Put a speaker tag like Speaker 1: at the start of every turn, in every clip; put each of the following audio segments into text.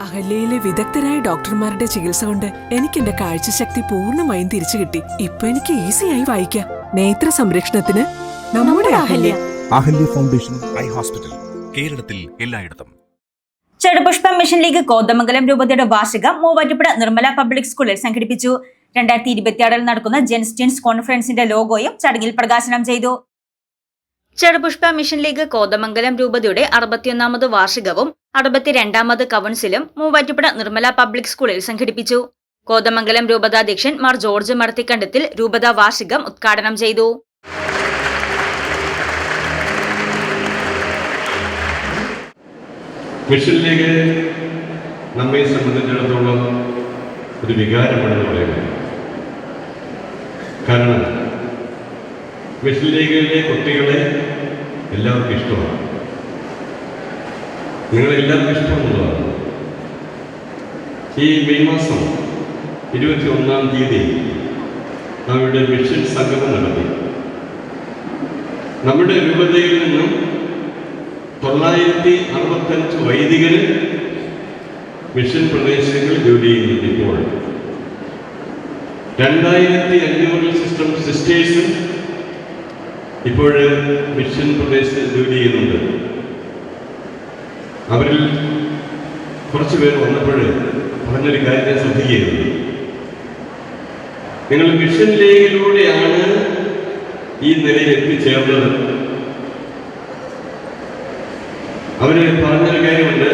Speaker 1: അഹല്യയിലെ വിദഗ്ധരായ ഡോക്ടർമാരുടെ ചികിത്സ കൊണ്ട് എനിക്ക് എന്റെ കാഴ്ചശക്തി പൂർണമായും തിരിച്ചു കിട്ടി. ഇപ്പൊ എനിക്ക് ഈസിയായി വായിക്കാം. നേത്ര സംരക്ഷണത്തിന് നമ്മുടെ Ahalya.
Speaker 2: Ahalya. Foundation eye hospital കേരളത്തിൽ എല്ലായിടത്തും.
Speaker 3: ചെടുപുഷ്പം മിഷൻ ലീഗ് കോതമംഗലം രൂപതയുടെ വാർഷികം മൂവാറ്റുപുഴ നിർമ്മല പബ്ലിക് സ്കൂളിൽ സംഘടിപ്പിച്ചു. രണ്ടായിരത്തി ഇരുപത്തിയാറിൽ നടക്കുന്ന ജെൻസ്റ്റിൻസ് കോൺഫറൻസിന്റെ ലോഗോയും ചടങ്ങിൽ പ്രകാശനം ചെയ്തു. ചെടുപുഷ്പ മിഷൻ ലീഗ് കോതമംഗലം രൂപതയുടെ അറുപത്തിയൊന്നാമത് വാർഷികവും അറുപത്തിരണ്ടാമത് കൗൺസിലും മൂവാറ്റുപുഴ നിർമ്മല പബ്ലിക് സ്കൂളിൽ സംഘടിപ്പിച്ചു. കോതമംഗലം രൂപതാധ്യക്ഷൻ മാർ ജോർജ് മർത്തിക്കണ്ടത്തിൽ രൂപതാ വാർഷികം ഉദ്ഘാടനം ചെയ്തു.
Speaker 4: മിഷൻ ലീഗ് നമ്മെ സംബന്ധിച്ചിടത്തോളം ഒരു വികാരമാണെന്ന് പറയുന്നത്. കാരണം മിഷൻ ലീഗിലെ കുട്ടികളെ എല്ലാവർക്കും ഇഷ്ടമാണ്. നിങ്ങളെല്ലാവർക്കും ഇഷ്ടമുള്ളതാണ്. ഈ മെയ് മാസം ഇരുപത്തി ഒന്നാം തീയതി നമ്മുടെ മിഷൻ സംഗമം നടത്തി. നമ്മുടെ രൂപതയിൽ നിന്നും തൊള്ളായിരത്തി അറുപത്തഞ്ച് വൈദികർ മിഷൻ പ്രദേശങ്ങളിൽ ജോലി ചെയ്യുന്നുണ്ട് ഇപ്പോൾ. രണ്ടായിരത്തി അഞ്ഞൂറ് സിസ്റ്റം സിസ്റ്റേഴ്സും ഇപ്പോൾ മിഷൻ പ്രദേശത്ത് ജോലി ചെയ്യുന്നുണ്ട്. അവരിൽ കുറച്ച് പേർ വന്നപ്പോൾ പറഞ്ഞൊരു കാര്യത്തെ ശ്രദ്ധിക്കുകയായിരുന്നു നിങ്ങൾ മിഷൻ ലീഗിലൂടെയാണ് ഈ നിലയിൽ എത്തിച്ചേർന്നത്. അവർ പറഞ്ഞൊരു കാര്യമുണ്ട്.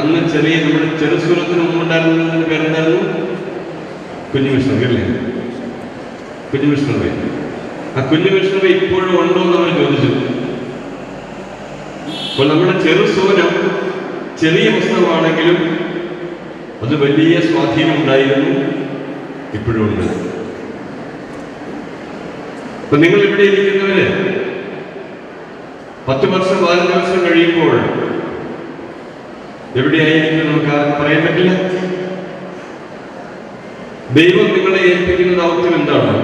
Speaker 4: അന്ന് ചെറിയ നമ്മുടെ ചെറുസുരത്തിന് മുമ്പുണ്ടായിരുന്നതിന് പേരെന്തായിരുന്നു? കുഞ്ഞു മിഷണറി അല്ലേ? കുഞ്ഞു ആ കുഞ്ഞു മിഷണറി ഇപ്പോഴും ഉണ്ടോ എന്ന് അവർ ചോദിച്ചു. അപ്പോൾ നമ്മുടെ ചെറുസൂനം ചെറിയ പുസ്തകമാണെങ്കിലും അത് വലിയ സ്വാധീനം ഉണ്ടായിരുന്നു ഇപ്പോഴും ഉണ്ട്. ഇപ്പൊ നിങ്ങൾ ഇവിടെ ഇരിക്കുന്നവര് പത്ത് വർഷം പതിനഞ്ച് വർഷം കഴിയുമ്പോൾ എവിടെയായിരിക്കും നമുക്ക് ആർക്കും പറയാൻ പറ്റില്ല. ദൈവം നിങ്ങളെ ഏൽപ്പിക്കുന്ന ദൗത്യം എന്താണ്?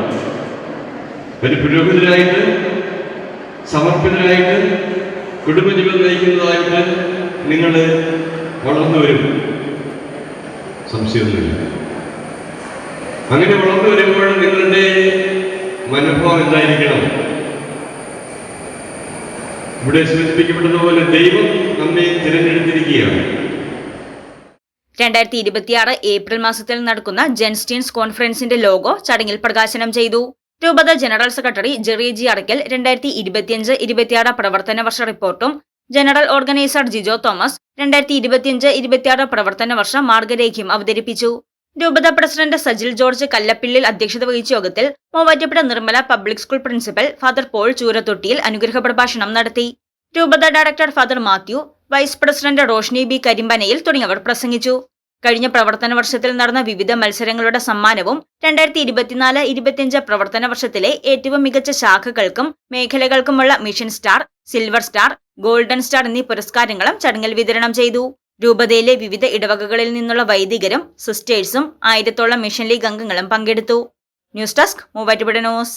Speaker 4: ഒരു പുരോഹിതരായിട്ട് സമർപ്പിതരായിട്ട് കുടുംബജീവിതം നയിക്കുന്നതായിട്ട് നിങ്ങൾ വളർന്നു വരും. സംശയമൊന്നുമില്ല. അങ്ങനെ വളർന്നു വരുമ്പോൾ നിങ്ങളുടെ മനോഭാവം എന്തായിരിക്കണം? ഇവിടെ സൂചിപ്പിക്കപ്പെടുന്ന പോലെ ദൈവം നമ്മെ തിരഞ്ഞെടുത്തിരിക്കുകയാണ്.
Speaker 3: രണ്ടായിരത്തി ഇരുപത്തിയാറ് ഏപ്രിൽ മാസത്തിൽ നടക്കുന്ന ജെൻസ്റ്റീൻസ് കോൺഫറൻസിന്റെ ലോഗോ ചടങ്ങിൽ പ്രകാശനം ചെയ്തു. രൂപത ജനറൽ സെക്രട്ടറി ജെറിജി അറക്കൽ രണ്ടായിരത്തി ഇരുപത്തിയഞ്ച് ഇരുപത്തിയാറ് പ്രവർത്തന വർഷ റിപ്പോർട്ടും ജനറൽ ഓർഗനൈസർ ജിജോ തോമസ് രണ്ടായിരത്തി ഇരുപത്തിയഞ്ച് ഇരുപത്തിയാറ് പ്രവർത്തന വർഷം മാർഗരേഖയും അവതരിപ്പിച്ചു. രൂപത പ്രസിഡന്റ് സജിൽ ജോർജ് കല്ലപ്പിള്ളിൽ അധ്യക്ഷത വഹിച്ച യോഗത്തിൽ Muvattupuzha Nirmala public school principal father Paul ചൂരത്തൊട്ടിയിൽ അനുഗ്രഹ പ്രഭാഷണം നടത്തി. രൂപത director father Mathew vice president Roshni B കരിമ്പനയിൽ തുടങ്ങിയവർ പ്രസംഗിച്ചു. കഴിഞ്ഞ പ്രവർത്തന വർഷത്തിൽ നടന്ന വിവിധ മത്സരങ്ങളുടെ സമ്മാനവും രണ്ടായിരത്തി ഇരുപത്തിനാല് ഇരുപത്തിയഞ്ച് പ്രവർത്തന വർഷത്തിലെ ഏറ്റവും മികച്ച ശാഖകൾക്കും മേഖലകൾക്കുമുള്ള mission star silver star golden star എന്നീ പുരസ്കാരങ്ങളും ചടങ്ങിൽ വിതരണം ചെയ്തു. രൂപതയിലെ വിവിധ ഇടവകകളിൽ നിന്നുള്ള വൈദികരും സിസ്റ്റേഴ്സും ആയിരത്തോളം മിഷൻ ലീഗ് അംഗങ്ങളും പങ്കെടുത്തു. News desk Muvattupuzha news.